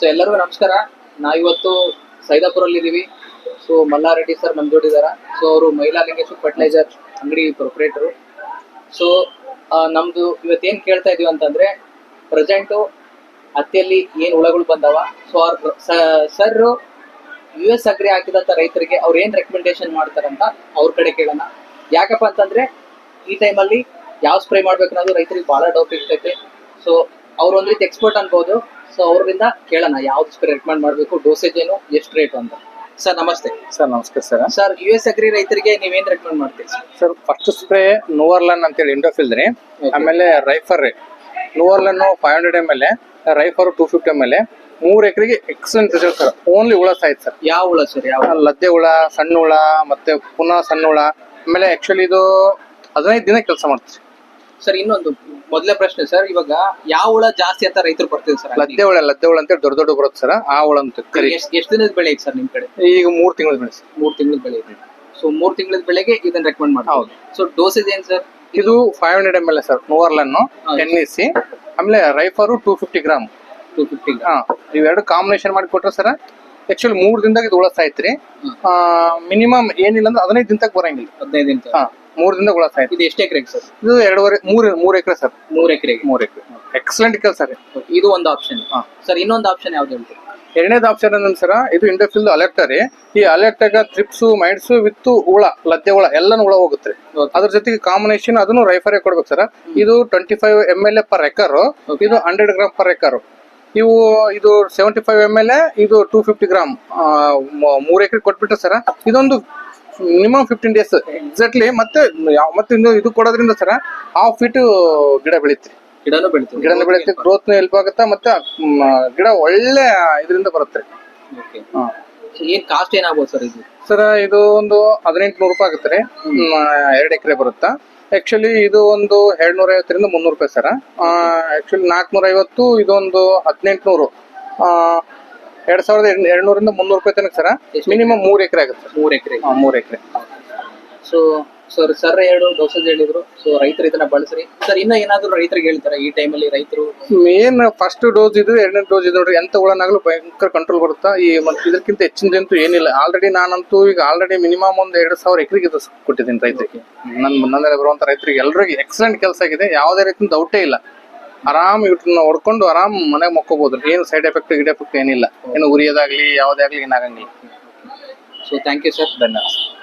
So ಎಲ್ಲರಿಗೂ ನಮಸ್ಕಾರ. ನಾವಿವತ್ತು ಸೈದಾಪುರಲ್ಲಿ ಇದೀವಿ ಸೊ ಮಲ್ಲಾರೆಡ್ಡಿ ಸರ್ ನಮ್ಮ ಜೋಡಿದಾರ ಸೊ ಅವರು ಮೈಲಾಲಿಂಗೇಶ್ವರ ಫರ್ಟಿಲೈಸರ್ ಅಂಗಡಿ ಪ್ರೊಪ್ರೇಟರು ಸೊ ನಮ್ದು ಇವತ್ತೇನ್ ಕೇಳ್ತಾ ಇದೀವಿ ಅಂತಂದ್ರೆ ಪ್ರೆಸೆಂಟು ಹತ್ತಿಯಲ್ಲಿ ಏನ್ ಹುಳಗಳು ಬಂದವ? ಸೊ ಅವ್ರ ಸರ್ ಯು ಎಸ್ ಅಗ್ರಿ ಹಾಕಿದಂತ ರೈತರಿಗೆ ಅವ್ರು ಏನ್ ರೆಕಮೆಂಡೇಶನ್ ಮಾಡ್ತಾರಂತ ಅವ್ರ ಕಡೆ ಕೇಳೋಣ. ಯಾಕಪ್ಪ ಅಂತಂದ್ರೆ, ಈ ಟೈಮಲ್ಲಿ ಯಾವ ಸ್ಪ್ರೇ ಮಾಡ್ಬೇಕು ಅನ್ನೋದು ರೈತರಿಗೆ ಬಹಳ ಡೌಟ್ ಇರ್ತೈತೆ. ಸೊ ಅವ್ರು ಒಂದ್ ರೀತಿ ಎಕ್ಸ್ಪರ್ಟ್ ಅನ್ಬೋದು. ಸೊ ಅವ್ರಿಂದ ಕೇಳೋಣ ಯಾವ್ದು ಸ್ಪ್ರೇ ರೆಕಮೆಂಡ್ ಮಾಡಬೇಕು ಡೋಸೇಜ್ ಏನು ಎಷ್ಟು ರೇಟ್ ಅಂತ. ಸರ್ ನಮಸ್ತೆ. ಸರ್ ನಮಸ್ಕಾರ sir sir U S agri ರೈತರಿಗೆ ನೀವೇನ್ ರೆಕಮೆಂಡ್ ಮಾಡ್ತೀರಿ? Sir sir first spray Novaluron ಅಂತೇಳಿ ಇಂಡೋಫಿಲ್ ರೀ ಆಮೇಲೆ ರೈಫರ್ ರೀ Novaluron five hundred M L ರೈಫರ್ two fifty M L ಮೂರ್ ಎಕರೆಗೆ ಎಕ್ಸಲೆಂಟ್ ರಿಸಲ್ಟ್ ಸರ್ ಓನ್ಲಿ ಹುಳ ಸಾಯ್ತು ಸರ್ ಯಾವ ಹುಳ ಸರ್ ಯಾವ ಲದ್ದೆ ಹುಳ ಸಣ್ಣ ಹುಳ ಮತ್ತೆ ಪುನಃ ಸಣ್ಣ ಹುಳ. ಆಮೇಲೆ ಆಕ್ಚುಲಿ ಇದು ಹದಿನೈದು ದಿನ ಕೆಲಸ ಮಾಡ್ತೀವಿ ಸರ್ ಇನ್ನೊಂದು ಮೊದಲೇ ಪ್ರಶ್ನೆ ಸರ್ ಇವಾಗ ಯಾವ ಹುಳ ಜಾಸ್ತಿ ಅಂತ ರೈತರು ಬರ್ತೀವಿ ಸರ್? ಲದ್ದೆ ಹುಳ ಲದ್ದೆ ಹುಳ ಅಂತ ದೊಡ್ಡ ದೊಡ್ಡ ಬರುತ್ತೆ ಸರ್. ಆ ಹುಳ ಅಂತ ಕರಿ. ಎಷ್ಟು ದಿನದ ಬೆಳೆ ಐತೆ ಸರ್ ನಿಮ್ ಕಡೆ? ಈಗ ಮೂರ್ ತಿಂಗಳ ಬೆಳೆ ಸರ್. ಮೂರ್ ತಿಂಗಳ ಬೆಳೆ ಇದೆ. ಸೊ ಮೂರ್ ತಿಂಗಳ ಬೆಳೆಗೆ ಇದನ್ನ ರೆಕಮೆಂಡ್ ಮಾಡಿ ಹೌದು. ಸೊ ಡೋಸೇಜ್ ಏನ್ ಸರ್? ಇದು five hundred M L sir Novaluron ಅನ್ನು ಟೆನ್ ಸಿ. ಆಮೇಲೆ ರೈಫರು two fifty gram two fifty ಹಾಂ ಇವೆರಡು ಕಾಂಬಿನೇಷನ್ ಮಾಡಿ ಕೊಟ್ರೆ ಸರ್ ಆಕ್ಚುಲಿ ಮೂರ್ ದಿನದಾಗ ಇದು ಹುಳ ರೀ ಮಿನಿಮಮ್ ಏನಿಲ್ಲ ಅಂದ್ರೆ ಹದಿನೈದು ದಿನದಾಗ ಬರಂಗಿಲ್ಲ. ಹದಿನೈದು ದಿನ ಹಾ. ಮೂರ್ ಹುಳ ಸಾಯ್ತು ಇದು ಎಷ್ಟು ಎಕರೆ ಸರ್? ಇದು ಎರಡೂವರೆ ಮೂರ್ ಮೂರ್ ಎಕರೆ ಸರ್. ಮೂರ್ ಎಕರೆ ಮೂರ್ ಎಕರೆ. ಎಕ್ಸಲೆಂಟ್ ಕೆಲಸ ರೀ ಇದು. ಒಂದು ಆಪ್ಷನ್ ಹಾ. ಸರ್ ಇನ್ನೊಂದು ಆಪ್ಷನ್ ಯಾವ್ದು ಹೇಳ್ತೀರಿ? ಎರಡನೇದು ಆಪ್ಷನ್ ಏನಂದ್ರೆ ಸರ್ ಇದು ಇಂಡಸ್ಟ್ರಿಯಲ್ ಅಲರ್ಟ್ ರೀ. ಈ ಅಲೆಕ್ಟಾಗ ತ್ರಿಪ್ಸು ಮೈಡ್ಸು ವಿತ್ ಹುಳ ಲದ್ದೆ ಹುಳ ಎಲ್ಲಾನು ಹುಳ ಹೋಗುತ್ತೆ Okay. ಅದ್ರ ಜೊತೆಗೆ ಕಾಂಬಿನೇಷನ್ ಅದನ್ನು ರೈಫರೇ ಕೊಡ್ಬೇಕು ಸರ್. ಇದು twenty five M L A per acre ಇದು ಹಂಡ್ರೆಡ್ ಗ್ರಾಮ್ ಪರ್ ಎಕರ್ ಇವು ಇದು seventy five M L A ಇದು ಟೂ ಫಿಫ್ಟಿ ಗ್ರಾಮ್ ಮೂರ್ ಎಕರೆ ಕೊಟ್ಬಿಟ್ರೆ ಸರ್ ಇದೊಂದು ಮಿನಿಮಮ್ ಫಿಫ್ಟೀನ್ ಡೇಸ್ ಎಕ್ಸಾಕ್ಟ್ಲಿ ಮತ್ತೆ ಯಾವ ಮತ್ತೆ ಇನ್ನು ಇದು ಕೊಡೋದ್ರಿಂದ ಸರ್ ಹಾಫ್ ಫೀಟ್ ಗಿಡ ಬೆಳೀತಿ ಗಿಡನೂ ಬೆಳಿತೀವಿ ಗಿಡನೂ ಬೆಳೀತಿ ಗ್ರೋತ್ ಹೆಲ್ಪ್ ಆಗುತ್ತೆ ಮತ್ತೆ ಮ್, ಗಿಡ ಒಳ್ಳೆ ಇದರಿಂದ ಬರುತ್ತೆ. ಓಕೆ ಏನ್ ಕಾಸ್ಟ್ ಏನಾಗ್ಬೋದು ಸರ್ ಇದು? ಸರ್ ಇದು ಒಂದು ಹದಿನೆಂಟು ನೂರು ರೂಪಾಯಿ ಆಗುತ್ತೆ ರೀ. ಎರಡು ಎಕರೆ ಬರುತ್ತಾ. ಆಕ್ಚುಲಿ ಇದು ಒಂದು ಎರಡ್ ನೂರ ಐವತ್ತರಿಂದ ಮುನ್ನೂರು ರೂಪಾಯಿ ಸರ್. ಆಕ್ಚುಲಿ ನಾಲ್ಕನೂರ ಐವತ್ತು ಇದೊಂದು ಹದಿನೆಂಟು ನೂರು ಎರಡ್ ಸಾವಿರದ ಎರಡ್ ನೂರಿಂದ ಮುನ್ನೂರು ರೂಪಾಯಿ ತನಕ ಸರ್? ಮಿನಿಮಮ್ ಮೂರ್ ಎಕರೆ ಆಗುತ್ತೆ ಮೂರು ಎಕರೆ. ಮೂರ್ ಎಕರೆ. ಸೊ ಸರ್ ಸರ್ ಹೇಳು ಡೋಸೇಜ್ ಹೇಳಿದ್ರು. ಸೊ ರೈತರು ಇದನ್ನ ಬಳಸ್ರಿ. ಸರ್ ಇನ್ನ ಏನಾದ್ರು ರೈತರಿಗೆ ಹೇಳ್ತಾರೆ ಈ ಟೈಮಲ್ಲಿ ರೈತರು? ಮೇನ್ ಫಸ್ಟ್ ಡೋಸ್ ಇದು ಎರಡನೇ ಡೋಸ್ ಇದು ನೋಡ್ರಿ ಎಂತ ಹುಳನಾಗ್ಲೂ ಭಯಂಕರ ಕಂಟ್ರೋಲ್ ಬರುತ್ತಾ? ಈ ಮತ್ತೆ ಇದಕ್ಕಿಂತ ಹೆಚ್ಚಿನದಂತೂ ಏನಿಲ್ಲ. ಆಲ್ರೆಡಿ ನಾನಂತೂ ಈಗ ಆಲ್ರೆಡಿ ಮಿನಿಮಮ್ ಒಂದು ಎರಡು ಸಾವಿರ ಎಕರೆಗೆ ಇದು ಕೊಟ್ಟಿದ್ದೀನಿ ರೈತರಿಗೆ. ನನ್ನ ನನ್ನಲ್ಲಿ ಬರುವಂತ ರೈತರಿಗೆ ಎಲ್ರಿಗೂ ಎಕ್ಸಲೆಂಟ್ ಕೆಲಸ ಆಗಿದೆ. ಯಾವುದೇ ರೀತಿಯ ಡೌಟೇ ಇಲ್ಲ. ಆರಾಮ್ ಇವ್ರನ್ನ ಹೊಡ್ಕೊಂಡು ಆರಾಮ್ ಮನೆಗೆ ಮಕ್ಕೋಬಹುದು ಏನು ಸೈಡ್ ಎಫೆಕ್ಟ್ ಗಿಡ ಎಫೆಕ್ಟ್ ಏನಿಲ್ಲ. ಏನು ಉರಿಯೋದಾಗ್ಲಿ ಯಾವುದೇ ಆಗ್ಲಿ ಏನಾಗಂಗಿಲ್ಲ. ಸೊ ಥ್ಯಾಂಕ್ ಯು ಸರ್ ಧನ್ಯವಾದ